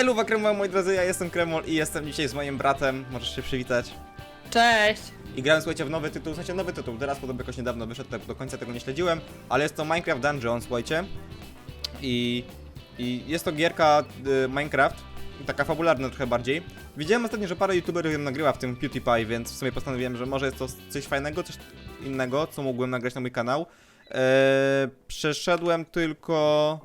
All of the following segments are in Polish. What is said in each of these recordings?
Eluwa Kremol, moi drodzy, ja jestem Kremol i jestem dzisiaj z moim bratem. Możesz się przywitać. Cześć! I grałem, słuchajcie, w nowy tytuł, sensie nowy tytuł, teraz podobno jakoś niedawno wyszedł, tak do końca tego nie śledziłem, ale jest to Minecraft Dungeon, słuchajcie. I, i jest to gierka y, Minecraft, taka fabularna trochę bardziej. Widziałem ostatnio, że parę youtuberów ją nagrywa w tym PewDiePie, więc w sumie postanowiłem, że może jest to coś fajnego, coś innego, co mógłbym nagrać na mój kanał. Eee, przeszedłem tylko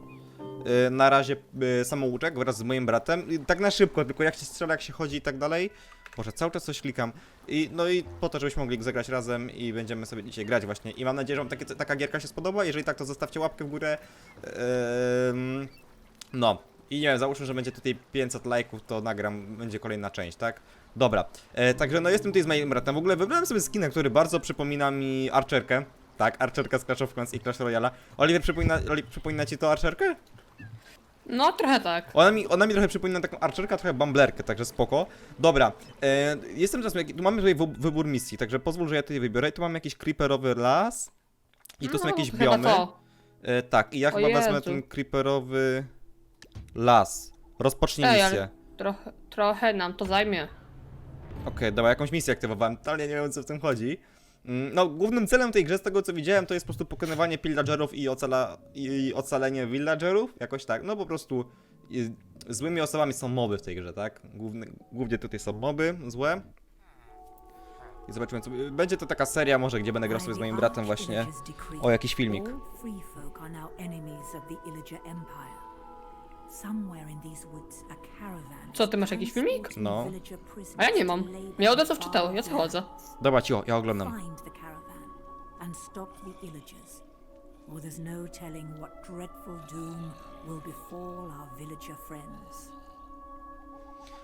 na razie e, samouczek wraz z moim bratem. I tak na szybko, tylko jak się strzela, jak się chodzi i tak dalej. Boże, cały czas coś klikam. I, no i po to, żebyśmy mogli zagrać razem i będziemy sobie dzisiaj grać właśnie. I mam nadzieję, że wam takie, taka gierka się spodoba. Jeżeli tak, to zostawcie łapkę w górę. Ehm, no. I nie wiem, załóżmy, że będzie tutaj 500 lajków, to nagram, będzie kolejna część, tak? Dobra, e, także no jestem tutaj z moim bratem. W ogóle wybrałem sobie skinę, który bardzo przypomina mi Archerkę. Tak, Archerka z Clash of Clans i Clash Royale. Oliver, przypomina, przypomina ci to Archerkę? No, trochę tak. Ona mi, ona mi trochę przypomina taką archerkę, trochę bamblerkę, także spoko. Dobra, e, jestem teraz, tu mamy tutaj wy- wybór misji, także pozwól, że ja tutaj wybiorę. Tu mam jakiś creeperowy las i tu są No, jakieś chyba biomy. To. E, tak, i ja O chyba wezmę Jezu. ten creeperowy las. Rozpocznij Ej, misję. trochę, trochę nam to zajmie. Okej, dobra, jakąś misję aktywowałem, totalnie nie wiem o co w tym chodzi. Mm, No, głównym celem tej grze, z tego co widziałem, to jest po prostu pokonywanie pillagerów i, ocala, i ocalenie villagerów, jakoś tak, no po prostu y, złymi osobami są moby w tej grze, tak? Główny, głównie tutaj są moby złe. I zobaczymy co... Będzie to taka seria może, gdzie będę grał sobie z moim bratem właśnie o jakiś filmik. Co, ty masz jakiś filmik? No. A ja nie mam. Ja od razu wczytał, ja chodzę. Dobra, cicho, ja oglądam. Or there's no telling what dreadful doom will befall our villager friends.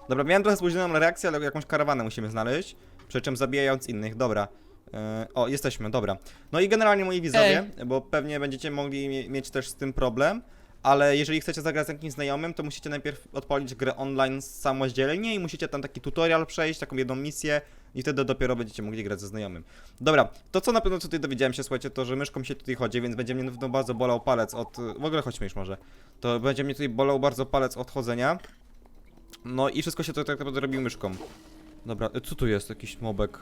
Dobra, miałem trochę spóźnioną reakcję, ale jakąś karawanę musimy znaleźć, przy czym zabijając innych, dobra. E, o, jesteśmy, dobra. No i generalnie moi widzowie, bo pewnie będziecie mogli mie- mieć też z tym problem, ale jeżeli chcecie zagrać z jakimś znajomym, to musicie najpierw odpalić grę online samodzielnie i musicie tam taki tutorial przejść, taką jedną misję i wtedy dopiero będziecie mogli grać ze znajomym. Dobra, to co na pewno tutaj dowiedziałem się, słuchajcie, to że myszką się tutaj chodzi, więc będzie mnie na pewno bardzo bolał palec od... W ogóle chodźmy już może. To będzie mnie tutaj bolał bardzo palec od chodzenia. No i wszystko się to tak naprawdę robi myszką. Dobra, e, co tu jest? Jakiś mobek.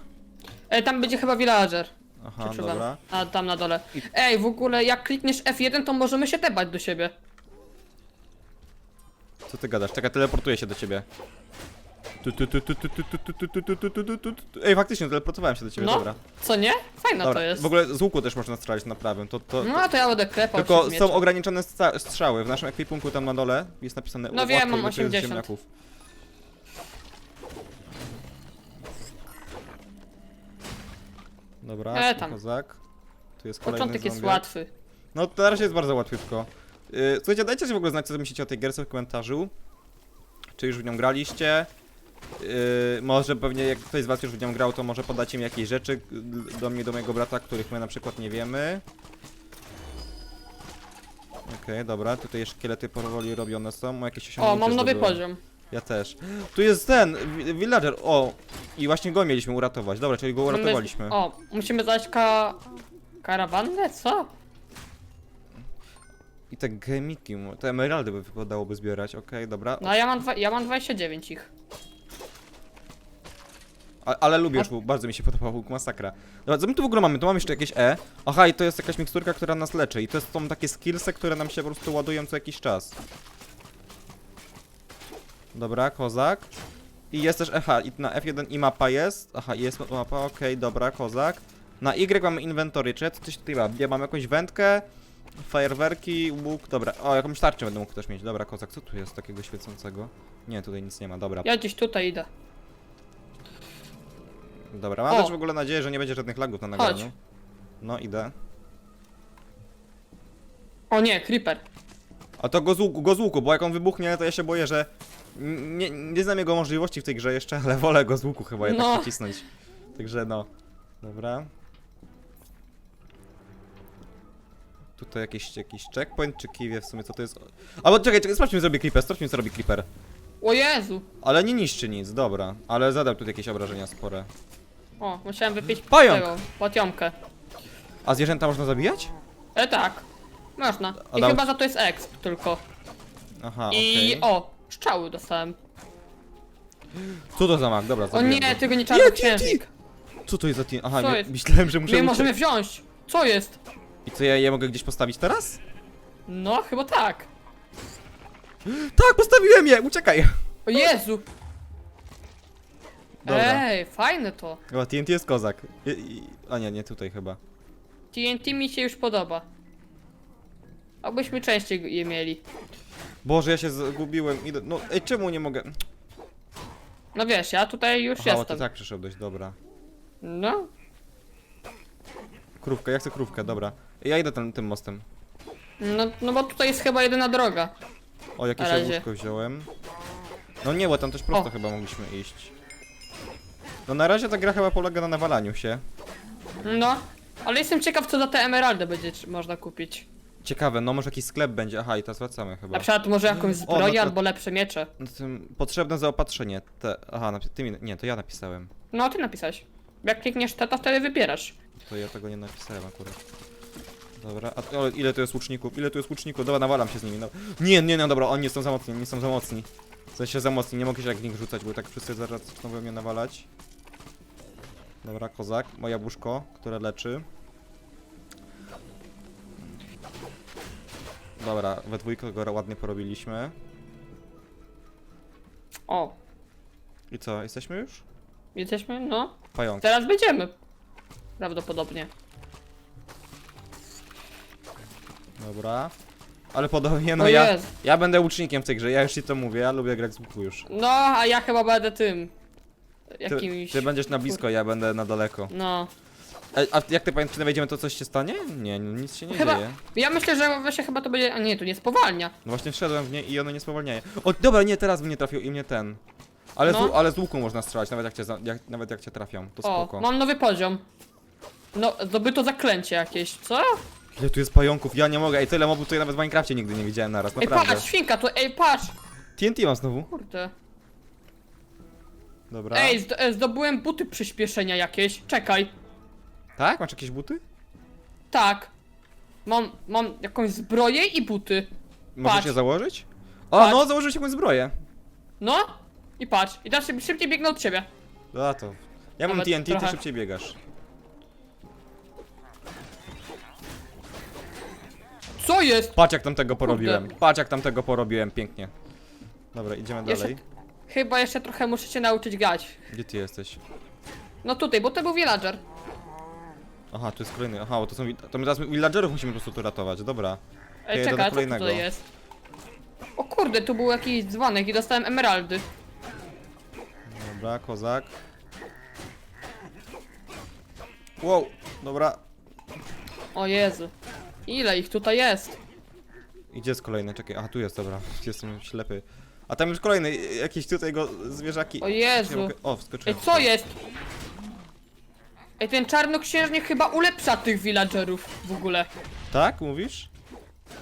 Ej, tam będzie chyba villager. Aha, dobra. A, tam na dole. Ej, w ogóle jak klikniesz F1, to możemy się tepać do siebie. Co ty gadasz? Czekaj, teleportuję się do ciebie. Tu, tu, tu, tu, tu, tu, tu, tu, tu, tu, tu, tu, tu, tu, tu. Ej, faktycznie, teleportowałem się do ciebie, No, dobra. co nie? Fajne to Dobra, jest. w ogóle z łuku też można strzelać na prawym, to, to, No, a to ja będę klepał Tylko są ograniczone sta- strzały. W naszym ekwipunku tam na dole jest napisane No wiem, łatwo mam i wykryć 80. ziemniaków. Dobra, E, tam. kozak. Tu jest kolejny Początek jest łatwy. No to na razie jest bardzo łatwiutko. Yy, słuchajcie, dajcie się w ogóle znać, co myślicie o tej gierce w komentarzu. Czy już w nią graliście? Yy, może pewnie jak ktoś z was już w nią grał, to może podacie mi jakieś rzeczy y, do mnie, do mojego brata, których my na przykład nie wiemy. Okej, dobra, tutaj szkielety powoli robione są, o jakieś O, osiągnięcie mam nowy zdobyłem. poziom. Ja też. Tu jest ten, villager, o! I właśnie go mieliśmy uratować, dobra, czyli go uratowaliśmy. Mamy- O, musimy znaleźć ka... Karawannę? Co? I te gemiki, te emeraldy by wypadałoby zbierać, okej, dobra. No, ja mam, dwa, ja mam 29 ich. A, ale lubię już bardzo mi się podobał łuk, masakra. Dobra, co my tu w ogóle mamy? Tu mamy jeszcze jakieś E. Aha, i to jest jakaś miksturka, która nas leczy. I to są takie skillsy, które nam się po prostu ładują co jakiś czas. Dobra, kozak. I jest też, aha, i na F1 i mapa jest. Aha, jest mapa, okej, dobra, kozak. Na Y mamy inwentory, czy ja coś tutaj mam? Ja mam jakąś wędkę, fajerwerki, łuk, dobra. O, jakąś tarczę będę mógł też mieć. Dobra, kozak, co tu jest takiego świecącego? Nie, tutaj nic nie ma, dobra. Ja gdzieś tutaj idę. Dobra, mam O! też w ogóle nadzieję, że nie będzie żadnych lagów na nagraniu. No, idę. O nie, creeper. A to go z łuku, go z łuku, bo jak on wybuchnie, to ja się boję, że... n- Nie, nie znam jego możliwości w tej grze jeszcze, ale wolę go z łuku chyba jednak No. przycisnąć. Także no. Dobra. Tutaj jakiś, jakiś checkpoint, czy kiwie w sumie, co to jest? Albo czekaj, czekaj, sprawdźmy, co robi creeper, sprawdźmy, co robi creeper. O Jezu. Ale nie niszczy nic, dobra. Ale zadał tutaj jakieś obrażenia spore. O, musiałem wypić Pająk! tego, potiomkę. A zwierzęta można zabijać? E tak. Można. I Adam- chyba za to jest exp tylko. Aha, I okej. o, Strzały dostałem. Co to za mak? Dobra, O nie, go. tego nie Nie, czarnoksiężnik. Co to jest za team? Aha, Co nie, jest? myślałem, że muszę... Nie możemy wziąć. Co jest? I co, ja je mogę gdzieś postawić teraz? No, chyba tak. Tak, postawiłem je! Uciekaj! O Jezu. Dobra. Ej, fajne to. O, TNT jest kozak. I, i, a nie, nie tutaj chyba. TNT mi się już podoba. Abyśmy częściej je mieli. Boże, ja się zgubiłem. Idę... No, ej, czemu nie mogę? No wiesz, ja tutaj już Aha, o, ty jestem. tak przyszedłeś, dobra. No, Krówkę, ja chcę krówkę, dobra. Ja idę tym, tym mostem. no, no bo tutaj jest chyba jedyna droga. O, jakieś Na razie. jabłuszko wziąłem. No nie, bo tam też prosto O. chyba mogliśmy iść. No na razie ta gra chyba polega na nawalaniu się. No, ale jestem ciekaw co za te emeraldy będzie można kupić. Ciekawe, no może jakiś sklep będzie. Aha, i teraz wracamy chyba. Na przykład może jakąś no zbroję to- albo lepsze miecze. No tym potrzebne zaopatrzenie. Te... Aha, napi- ty mi... Nie, to ja napisałem. No, ty napisałeś. Jak klikniesz te, to wtedy wybierasz. To ja tego nie napisałem akurat. Dobra, a o, ile tu jest łuczników? Ile tu jest łuczników? Dobra, nawalam się z nimi. No. Nie, nie, no dobra, oni nie są za mocni, nie są za mocni. W sensie za mocni, nie mogę się jak w nich rzucać, bo tak wszyscy zaraz zaczną mnie nawalać. Dobra, kozak, moje jabłuszko, które leczy. Dobra, we dwójkę go ładnie porobiliśmy. O, I co, jesteśmy już? jesteśmy? No. Pająk. Teraz będziemy. Prawdopodobnie. Dobra. Ale podobnie, no ja, Jezu. ja będę łucznikiem w tej grze, ja już ci to mówię, ja lubię grać z łuku już. No, a ja chyba będę tym. Ty, Jakimś. ty będziesz na blisko, ja będę na daleko. No. A, a jak ty pamiętasz, wejdziemy, to coś się stanie? Nie, no nic się nie Chyba. dzieje. Ja myślę, że właśnie chyba to będzie. A nie, to nie spowalnia. No właśnie wszedłem w nie i ono nie spowalniaje. O, dobra, nie, teraz mnie trafił i mnie ten. Ale, No. z, ale z łuku można strzelać, nawet jak cię, za, jak, nawet jak cię trafią, to O, spoko. mam nowy poziom. No, zdobyto zaklęcie jakieś, co? Ile tu jest pająków, ja nie mogę, ej, tyle mobów tutaj nawet w Minecrafcie nigdy nie widziałem naraz, Ej, naprawdę. patrz, świnka, to ej, patrz! TNT mam znowu. Kurde. Dobra. Ej, zd e, zdobyłem buty przyspieszenia jakieś. Czekaj. Tak? Masz jakieś buty? Tak. Mam, mam jakąś zbroję i buty. Możesz Patrz. je założyć? O, Patrz. no, założyłeś jakąś zbroję. No. I patrz. I teraz szyb- szybciej biegnę od ciebie. A to. Ja mam Nawet TNT, ty trochę. szybciej biegasz. Co jest? Patrz jak tam tego porobiłem. Patrz jak tam tego porobiłem, pięknie. Dobra, idziemy Jeszcze, dalej. chyba jeszcze trochę muszę się nauczyć grać. Gdzie ty jesteś? No tutaj, bo to był villager. Aha, tu jest kolejny. Aha, bo to są. wi- To my teraz villagerów musimy po prostu tu ratować, dobra. Ej, do czekaj, co kolejnego. tutaj jest? O kurde, tu był jakiś dzwonek i dostałem emeraldy. Dobra, kozak. Wow, dobra. O Jezu. Ile ich tutaj jest? I Gdzie jest kolejny? Czekaj, aha, tu jest, dobra. Jestem ślepy. A tam już kolejny, jakieś tutaj go zwierzaki. O Jezu. mogę- O, Ej, wskoczyłem. co jest? Ej, ten czarnoksiężnik chyba ulepsza tych villagerów w ogóle. Tak, mówisz?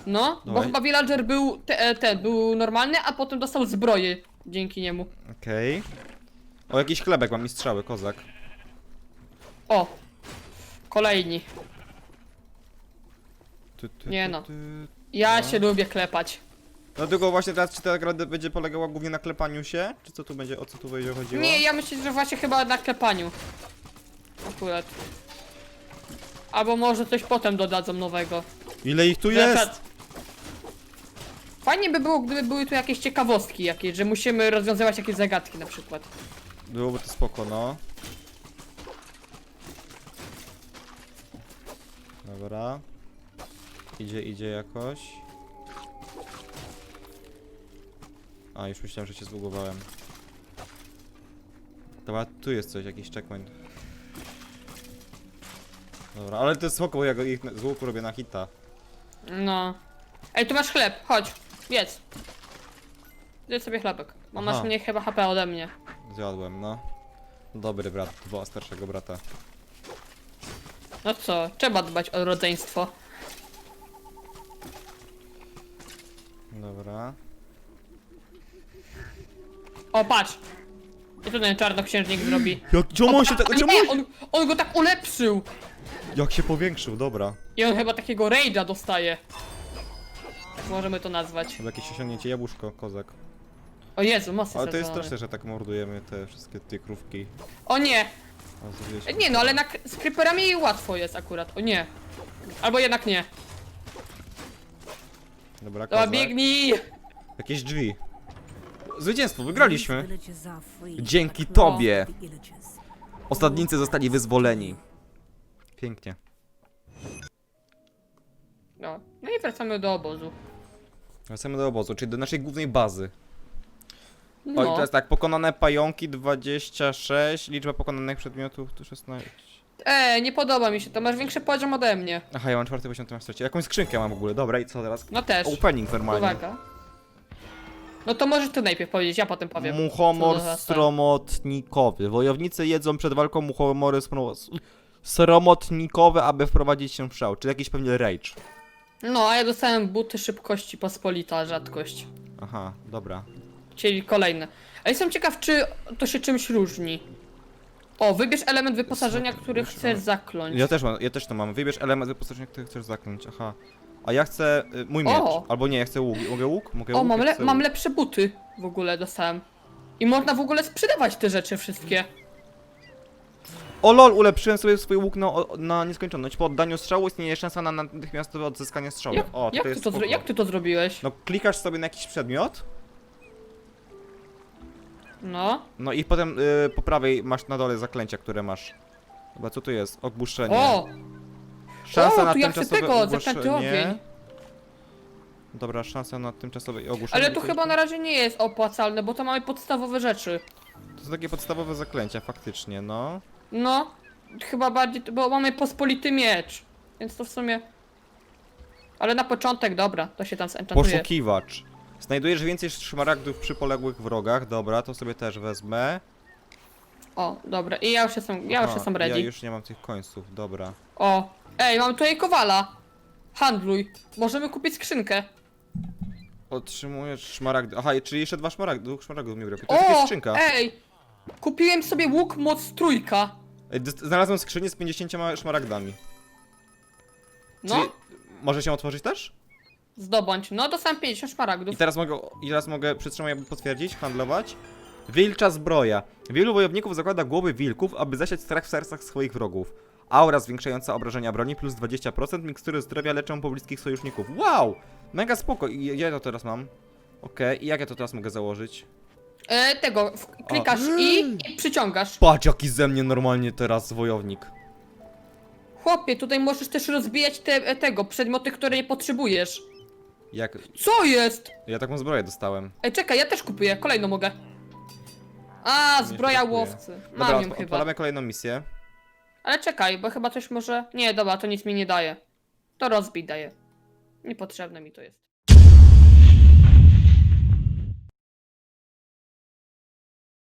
No, bo Dawaj. chyba villager był te, e, ten, był normalny, a potem dostał zbroję dzięki niemu. Okej. O, jakiś chlebek mam i strzały, kozak. O! Kolejni. Tu, tu, Nie no. Ja No. się lubię klepać. Dlatego właśnie teraz, czy ta gra będzie polegała głównie na klepaniu się? Czy co tu będzie, o co tu będzie chodziło? Nie, ja myślę, że właśnie chyba na klepaniu. Akurat. Albo może coś potem dodadzą nowego. Ile ich tu Na jest? przykład- Fajnie by było, gdyby były tu jakieś ciekawostki jakieś, że musimy rozwiązywać jakieś zagadki na przykład. Byłoby to spoko, no. Dobra. Idzie, idzie jakoś. A, już myślałem, że się zbugowałem. Dobra, tu jest coś, jakiś checkpoint. Dobra, ale to jest spoko, bo ja go ich z łuku robię na hita. No. Ej, tu masz chleb, chodź. Jedz. Jedz sobie chlebek. Bo masz mniej chyba HP ode mnie. Zjadłem, no. Dobry brat, dwa starszego brata. No co, trzeba dbać o rodzeństwo. Dobra. O, patrz! I ten czarnoksiężnik zrobi. Jak, czemu on się tak, czemu nie, on, on, on go tak ulepszył! Jak się powiększył, dobra. I on chyba takiego rage'a dostaje. Tak możemy to nazwać. Chyba jakieś osiągnięcie jabłuszko, kozak. O Jezu, mocno Ale to jest straszne, że tak mordujemy te wszystkie te krówki. O nie! Nie no, ale na, z creeperami łatwo jest akurat. O nie. Albo jednak nie. Dobra, Dobra, kozak. biegnij! Jakieś drzwi. Zwycięstwo, wygraliśmy. Dzięki but tobie. Ostatnicy zostali wyzwoleni. Pięknie. No. no i wracamy do obozu. Wracamy do obozu, czyli do naszej głównej bazy. No. O i teraz tak, pokonane pająki 26, liczba pokonanych przedmiotów to 16. E, nie podoba mi się to, masz większy poziom ode mnie. Aha, ja mam czwarty poziom, ty masz trzeci. Jakąś skrzynkę mam w ogóle, dobra i co teraz? No też. Opening normalnie. Uwaga. No to możesz ty najpierw powiedzieć, ja potem powiem. Muchomor Co za zasad. stromotnikowy. Wojownicy jedzą przed walką muchomory sro- sromotnikowe, aby wprowadzić się w szał. Czyli jakiś pewnie rage. No, a ja dostałem buty szybkości pospolita, rzadkość. Aha, dobra. Czyli kolejne. A jestem ciekaw, czy to się czymś różni. O, wybierz element wyposażenia, który chcesz zakląć. Ja też mam, ja też to mam. Wybierz element wyposażenia, który chcesz zakląć. Aha. A ja chcę y, mój miecz. O! Albo nie, ja chcę łuk. Mogę łuk? Mogę O, łuk? mam, Ja le chcę mam łuk. lepsze buty w ogóle dostałem. I można w ogóle sprzedawać te rzeczy wszystkie. O lol, ulepszyłem sobie swój łuk na, o- na nieskończoność. Po oddaniu strzału istnieje szansa na natychmiastowe odzyskanie strzału. Jak, o, jak, to ty jest to zro- spoko. jak ty to zrobiłeś? No klikasz sobie na jakiś przedmiot, No. no i potem y, po prawej masz na dole zaklęcia, które masz. Chyba co tu jest? Ogłuszenie. O! Szansa o, na tu ja chcę tymczasowe tego, zaklęty ogłuszenie. ogień. Dobra, szansa na tymczasowe ogłuszenie. Ale tu To chyba na razie nie jest opłacalne, bo to mamy podstawowe rzeczy. To są takie podstawowe zaklęcia, faktycznie, no. No, chyba bardziej, bo mamy pospolity miecz. Więc to w sumie... Ale na początek, dobra, to się tam zenchantuje. Poszukiwacz. Znajdujesz więcej szmaragdów przy poległych wrogach. Dobra, to sobie też wezmę. O, dobra, i ja już jestem, ja już Aha, jestem ready. Ja już nie mam tych końców, dobra. O, ej, mam tutaj kowala. Handluj. Możemy kupić skrzynkę. Otrzymujesz szmaragdy. Aha, czyli jeszcze dwa szmaragdy. Dwóch szmaragdów mi brakuje. To jest jakaś O, skrzynka. ej! Kupiłem sobie łuk moc trójka. Ej, Znalazłem skrzynię z 50 szmaragdami. No, Czyli może się otworzyć też? Zdobądź. No, dostałem 50 szmaragdów. I teraz mogę, i teraz mogę przytrzymaj, aby potwierdzić, handlować. Wilcza zbroja. Wielu wojowników zakłada głowy wilków, aby zasiać strach w sercach swoich wrogów. Aura zwiększająca obrażenia broni plus 20%, mikstury zdrowia leczą pobliskich sojuszników. Wow! Mega spoko. I ja to teraz mam. Okej, i jak ja to teraz mogę założyć? E, tego, w, klikasz i, i przyciągasz. Patrz jaki ze mnie normalnie teraz wojownik. Chłopie, tutaj możesz też rozbijać te, tego, przedmioty, które nie potrzebujesz. Jak... Co jest? Ja taką zbroję dostałem. Ej, czekaj, ja też kupuję, kolejną mogę. A, zbroja kupuję. łowcy. Mam Dobra, ją odp- chyba. odpalamy kolejną misję. Ale czekaj, bo chyba coś może... Nie, dobra, to nic mi nie daje. To rozbij daje. Niepotrzebne mi to jest.